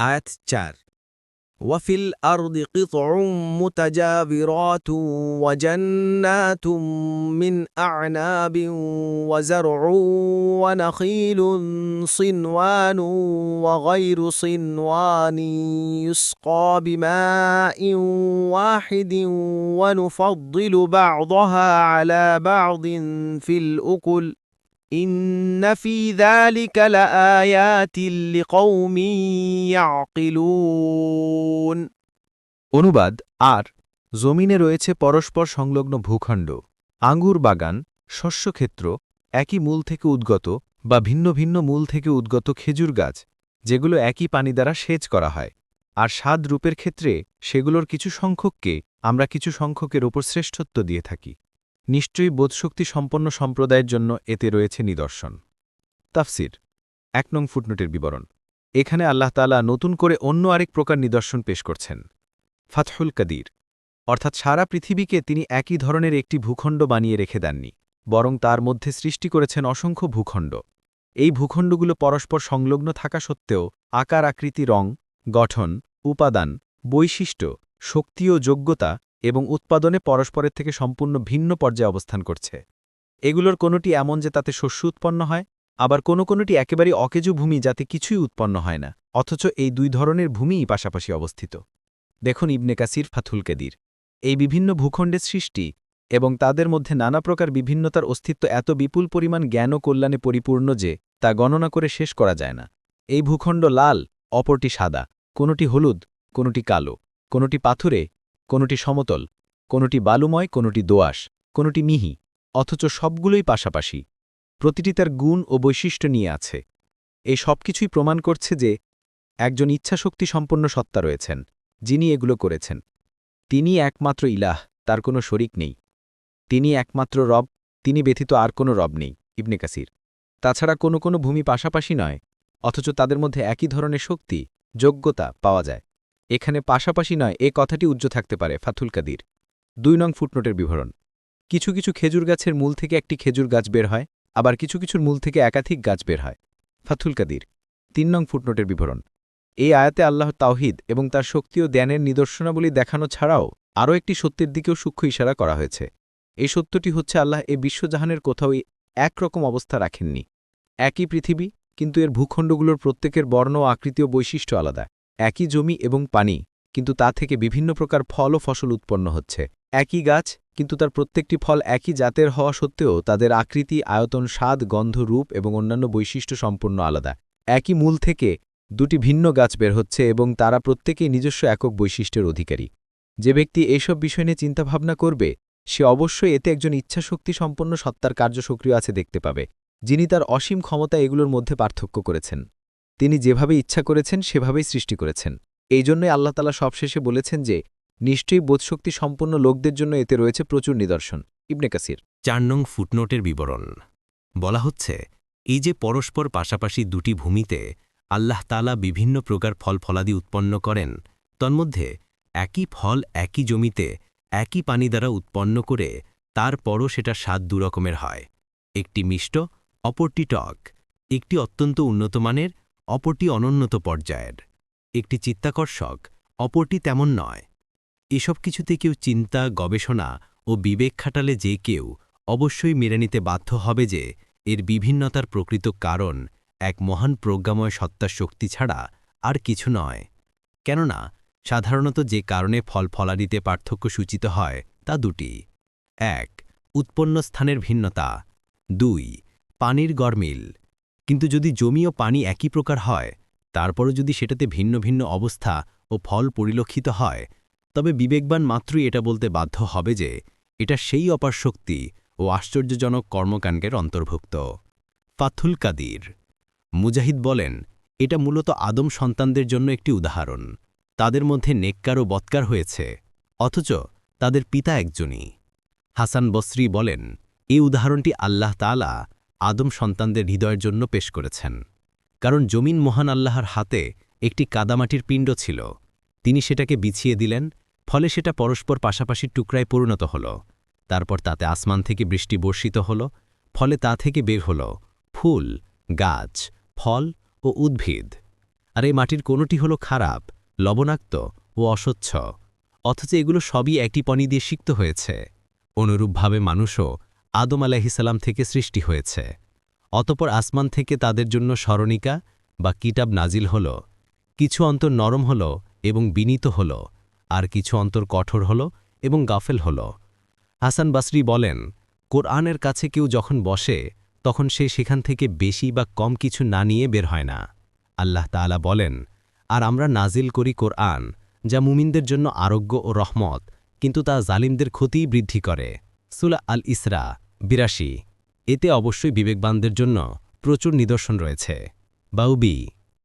আয়াত চার وفي الأرض قطع متجاورات وجنات من أعناب وزرع ونخيل صنوان وغير صنوان يسقى بماء واحد ونفضل بعضها على بعض في الأكل إن في ذلك لآيات لقوم يعقلون অনুবাদ আর জমিনে রয়েছে পরস্পর সংলগ্ন ভূখণ্ড আঙ্গুর বাগান শস্যক্ষেত্র একই মূল থেকে উদ্গত বা ভিন্ন ভিন্ন মূল থেকে উদ্গত খেজুর গাছ যেগুলো একই পানি দ্বারা সেচ করা হয় আর স্বাদ রূপের ক্ষেত্রে সেগুলোর কিছু সংখ্যককে আমরা কিছু সংখ্যকের ওপর শ্রেষ্ঠত্ব দিয়ে থাকি নিশ্চয়ই বোধশক্তি সম্পন্ন সম্প্রদায়ের জন্য এতে রয়েছে নিদর্শন। তাফসির, এক নং ফুটনোটের বিবরণ। এখানে আল্লাহ তালা নতুন করে অন্য আরেক প্রকার নিদর্শন পেশ করছেন। ফাতহুল কাদির, অর্থাৎ সারা পৃথিবীকে তিনি একই ধরনের একটি ভূখণ্ড বানিয়ে রেখে দেননি, বরং তার মধ্যে সৃষ্টি করেছেন অসংখ্য ভূখণ্ড। এই ভূখণ্ডগুলো পরস্পর সংলগ্ন থাকা সত্ত্বেও আকার, আকৃতি, রং, গঠন, উপাদান, বৈশিষ্ট্য, শক্তি ও যোগ্যতা এবং উৎপাদনে পরস্পরের থেকে সম্পূর্ণ ভিন্ন পর্যায়ে অবস্থান করছে। এগুলোর কোনোটি এমন যে তাতে শস্য উৎপন্ন হয়, আবার কোনো কোনোটি একেবারেই অকেজু ভূমি যাতে কিছুই উৎপন্ন হয় না, অথচ এই দুই ধরনের ভূমিই পাশাপাশি অবস্থিত। দেখুন ইবনে কাসির ফাথুল কেদির। এই বিভিন্ন ভূখণ্ডের সৃষ্টি এবং তাদের মধ্যে নানা প্রকার বিভিন্নতার অস্তিত্ব এত বিপুল পরিমাণ জ্ঞান ও কল্যাণে পরিপূর্ণ যে তা গণনা করে শেষ করা যায় না। এই ভূখণ্ড লাল, অপরটি সাদা, কোনোটি হলুদ, কোনোটি কালো, কোনোটি পাথুরে কোনোটি সমতল, কোনোটি বালুময়, কোনোটি দোয়াশ কোনোটি মিহি, অথচ সবগুলোই পাশাপাশি। প্রতিটি তার গুণ ও বৈশিষ্ট্য নিয়ে আছে। এই সবকিছুই প্রমাণ করছে যে একজন ইচ্ছাশক্তি সম্পন্ন সত্তা রয়েছেন, যিনি এগুলো করেছেন। তিনি একমাত্র ইলাহ, তার কোনো শরিক নেই। তিনি একমাত্র রব, তিনি ব্যথিত আর কোনো রব নেই, ইবনে কাসির। তাছাড়া কোনো কোনো ভূমি পাশাপাশি নয়, অথচ তাদের মধ্যে একই ধরনের শক্তি, যোগ্যতা পাওয়া যায়। এখানে পাশাপাশি নয়, এ কথাটি উজ্জ্ব থাকতে পারে, ফাথুল কাদির। দুই নং ফুটনোটের বিবরণ। কিছু কিছু খেজুর গাছের মূল থেকে একটি খেজুর গাছ বের হয়, আবার কিছু কিছুর মূল থেকে একাধিক গাছ বের হয়। ফাথুল কাদির। তিন নং ফুটনোটের বিবরণ। এই আয়াতে আল্লাহ তাওহিদ এবং তার শক্তি ও জ্ঞানের নিদর্শনাবলী দেখানো ছাড়াও আরও একটি সত্যের দিকেও সূক্ষ্ম ইশারা করা হয়েছে। এই সত্যটি হচ্ছে আল্লাহ এ বিশ্বজাহানের কোথাও একরকম অবস্থা রাখেননি। একই পৃথিবী, কিন্তু এর ভূখণ্ডগুলোর প্রত্যেকের বর্ণ ও আকৃতি ও বৈশিষ্ট্য আলাদা। একই জমি এবং পানি, কিন্তু তা থেকে বিভিন্ন প্রকার ফল ও ফসল উৎপন্ন হচ্ছে। একই গাছ, কিন্তু তার প্রত্যেকটি ফল একই জাতের হওয়া সত্ত্বেও তাদের আকৃতি, আয়তন, স্বাদ, গন্ধ, রূপ এবং অন্যান্য বৈশিষ্ট্য সম্পূর্ণ আলাদা। একই মূল থেকে দুটি ভিন্ন গাছ বের হচ্ছে এবং তারা প্রত্যেকেই নিজস্ব একক বৈশিষ্ট্যের অধিকারী। যে ব্যক্তি এইসব বিষয় নিয়ে চিন্তাভাবনা করবে, সে অবশ্যই এতে একজন ইচ্ছাশক্তি সম্পন্ন সত্তার কার্য সক্রিয় আছে দেখতে পাবে, যিনি তার অসীম ক্ষমতা এগুলোর মধ্যে পার্থক্য করেছেন। তিনি যেভাবে ইচ্ছা করেছেন, সেভাবেই সৃষ্টি করেছেন। এই জন্যই আল্লাহতালা সবশেষে বলেছেন যে, নিশ্চয়ই বোধশক্তি সম্পন্ন লোকদের জন্য এতে রয়েছে প্রচুর নিদর্শন। ইবনে কাসির। চার নং ফুটনোটের বিবরণ। বলা হচ্ছে, এই যে পরস্পর পাশাপাশি দুটি ভূমিতে আল্লাহ তালা বিভিন্ন প্রকার ফল ফলাদি উৎপন্ন করেন, তন্মধ্যে একই ফল একই জমিতে একই পানি দ্বারা উৎপন্ন করে তারপরও সেটা স্বাদ দুরকমের হয়। একটি মিষ্ট, অপরটি টক। একটি অত্যন্ত উন্নতমানের অপরটি অনুন্নত পর্যায়ের। একটি চিত্তাকর্ষক, অপরটি তেমন নয়। এসব কিছুতে কেউ চিন্তা, গবেষণা ও বিবেক খাটালে যে কেউ অবশ্যই মেনে নিতে বাধ্য হবে যে এর বিভিন্নতার প্রকৃত কারণ এক মহান প্রজ্ঞাময় সত্তার শক্তি ছাড়া আর কিছু নয়। কেননা, সাধারণত যে কারণে ফল ফলাদিতে পার্থক্য সূচিত হয় তা দুটি। এক, উৎপন্ন স্থানের ভিন্নতা। দুই, পানির গরমিল কিন্তু যদি জমি ও পানি একই প্রকার হয়, তারপরও যদি সেটাতে ভিন্ন ভিন্ন অবস্থা ও ফল পরিলক্ষিত হয়, তবে বিবেকবান মাত্রই এটা বলতে বাধ্য হবে যে এটা সেই অপার শক্তি ও আশ্চর্যজনক কর্মকাণ্ডের অন্তর্ভুক্ত। ফাথুল কাদির। মুজাহিদ বলেন, এটা মূলত আদম সন্তানদের জন্য একটি উদাহরণ। তাদের মধ্যে নেককার ও বৎকার হয়েছে, অথচ তাদের পিতা একজনই। হাসান বসরি বলেন, এই উদাহরণটি আল্লাহ তালা আদম সন্তানদের হৃদয়ের জন্য পেশ করেছেন। কারণ জমিন মহান আল্লাহর হাতে একটি কাদামাটির পিণ্ড ছিল। তিনি সেটাকে বিছিয়ে দিলেন, ফলে সেটা পরস্পর পাশাপাশি টুকরায় পরিণত হল। তারপর তাতে আসমান থেকে বৃষ্টি বর্ষিত হল, ফলে তা থেকে বের হল ফুল, গাছ, ফল ও উদ্ভিদ। আর এই মাটির কোনোটি হলো খারাপ, লবণাক্ত ও অস্বচ্ছ। অথচ এগুলো সবই একটি পনি দিয়ে সিক্ত হয়েছে। অনুরূপভাবে মানুষও আদম আলাহিসাল্লাম থেকে সৃষ্টি হয়েছে। অতপর আসমান থেকে তাদের জন্য স্মরণিকা বা কিতাব নাজিল হল, কিছু অন্তর নরম হল এবং বিনীত হল, আর কিছু অন্তর কঠোর হল এবং গাফেল হল। হাসান বাসরি বলেন, কোরআনের কাছে কেউ যখন বসে, তখন সে সেখান থেকে বেশি বা কম কিছু না নিয়ে বের হয় না। আল্লাহ তাআলা বলেন, আর আমরা নাজিল করি কোরআন, যা মুমিনদের জন্য আরোগ্য ও রহমত, কিন্তু তা জালিমদের ক্ষতিই বৃদ্ধি করে। সুলা আল ইসরা বিরাশি। এতে অবশ্যই বিবেকবানদের জন্য প্রচুর নিদর্শন রয়েছে। বাউবি